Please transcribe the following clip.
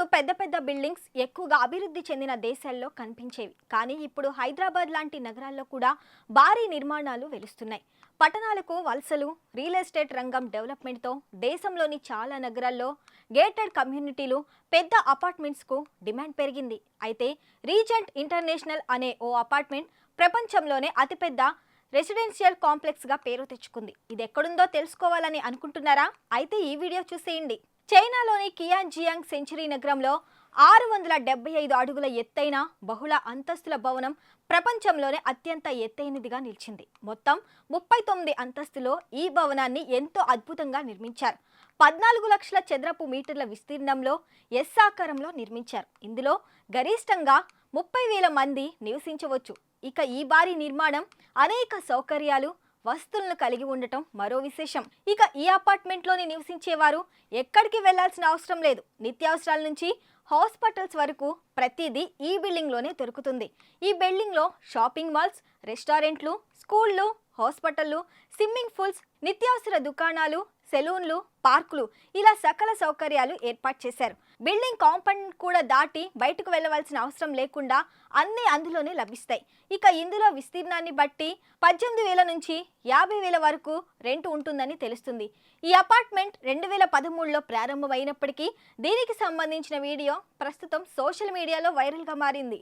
ఒకప్పుడు పెద్ద పెద్ద బిల్డింగ్స్ ఎక్కువగా అభివృద్ధి చెందిన దేశాల్లో కనిపించేవి. కానీ ఇప్పుడు హైదరాబాద్ లాంటి నగరాల్లో కూడా భారీ నిర్మాణాలు వెలుస్తున్నాయి. పట్టణాలకు వలసలు రియల్ ఎస్టేట్ రంగం డెవలప్మెంట్తో దేశంలోని చాలా నగరాల్లో గేటెడ్ కమ్యూనిటీలు పెద్ద అపార్ట్మెంట్స్కు డిమాండ్ పెరిగింది. అయితే రీజెంట్ ఇంటర్నేషనల్ అనే ఓ అపార్ట్మెంట్ ప్రపంచంలోనే అతిపెద్ద రెసిడెన్షియల్ కాంప్లెక్స్గా పేరు తెచ్చుకుంది. ఇది ఎక్కడుందో తెలుసుకోవాలని అనుకుంటున్నారా? అయితే ఈ వీడియో చూసేయండి. చైనాలోని కియాన్జియాంగ్ సెంచరీ నగరంలో ఆరు వందల డెబ్బై ఐదు అడుగుల ఎత్తైన బహుళ అంతస్తుల భవనం ప్రపంచంలోనే అత్యంత ఎత్తైనదిగా నిలిచింది. మొత్తం ముప్పై తొమ్మిది అంతస్తులో ఈ భవనాన్ని ఎంతో అద్భుతంగా నిర్మించారు. పద్నాలుగు లక్షల చదరపు మీటర్ల విస్తీర్ణంలో ఎస్ ఆకారంలో నిర్మించారు. ఇందులో గరిష్టంగా ముప్పై వేల మంది నివసించవచ్చు. ఇక ఈ భారీ నిర్మాణం అనేక సౌకర్యాలు వస్తువులను కలిగి ఉండటం మరో విశేషం. ఇక ఈ అపార్ట్మెంట్లోని నివసించేవారు ఎక్కడికి వెళ్ళాల్సిన అవసరం లేదు. నిత్యావసరాల నుంచి హాస్పిటల్స్ వరకు ప్రతిదీ ఈ బిల్డింగ్లోనే దొరుకుతుంది. ఈ బిల్డింగ్లో షాపింగ్ మాల్స్ రెస్టారెంట్లు స్కూళ్ళు హాస్పిటళ్ళు స్విమ్మింగ్ పూల్స్ నిత్యావసర దుకాణాలు సెలూన్లు పార్కులు ఇలా సకల సౌకర్యాలు ఏర్పాటు చేశారు. బిల్డింగ్ కాంపౌండ్ కూడా దాటి బయటకు వెళ్ళవలసిన అవసరం లేకుండా అన్నీ అందులోనే లభిస్తాయి. ఇక ఇందులో విస్తీర్ణాన్ని బట్టి పద్దెనిమిది వేల నుంచి యాభై వేల వరకు రెంట్ ఉంటుందని తెలుస్తుంది. ఈ అపార్ట్మెంట్ రెండు వేల పదమూడులో ప్రారంభమైనప్పటికీ దీనికి సంబంధించిన వీడియో ప్రస్తుతం సోషల్ మీడియాలో వైరల్గా మారింది.